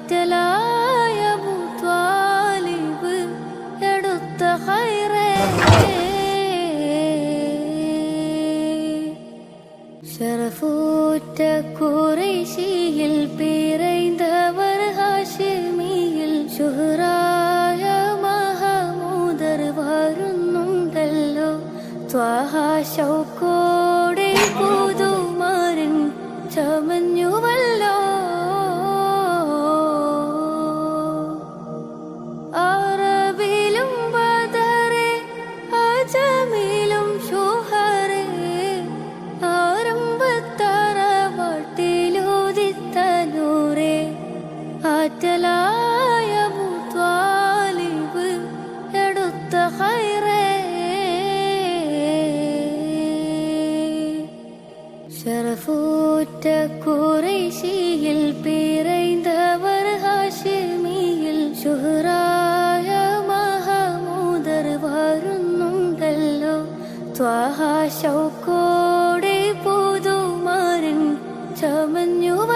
ആറ്റലായ മുത്വാലിബ് എടുത്ത ഹൈറേ. ഷറഫൂറ്റ കുറേശിയിൽ പിറൈന്തവർ ഹാഷിമിയിൽ ഷുഹറായ മഹമൂദർ വരുന്നുണ്ടല്ലോ. ത്വാഹ ശൗക്കോ മുതലായബു താലിബ് എടുത്ത ഹൈറേ ഷറഫൂറ്റ കുറേശിയിൽ ശൗക്കോടെ പുതുമാരൻ ചമഞ്ഞുവ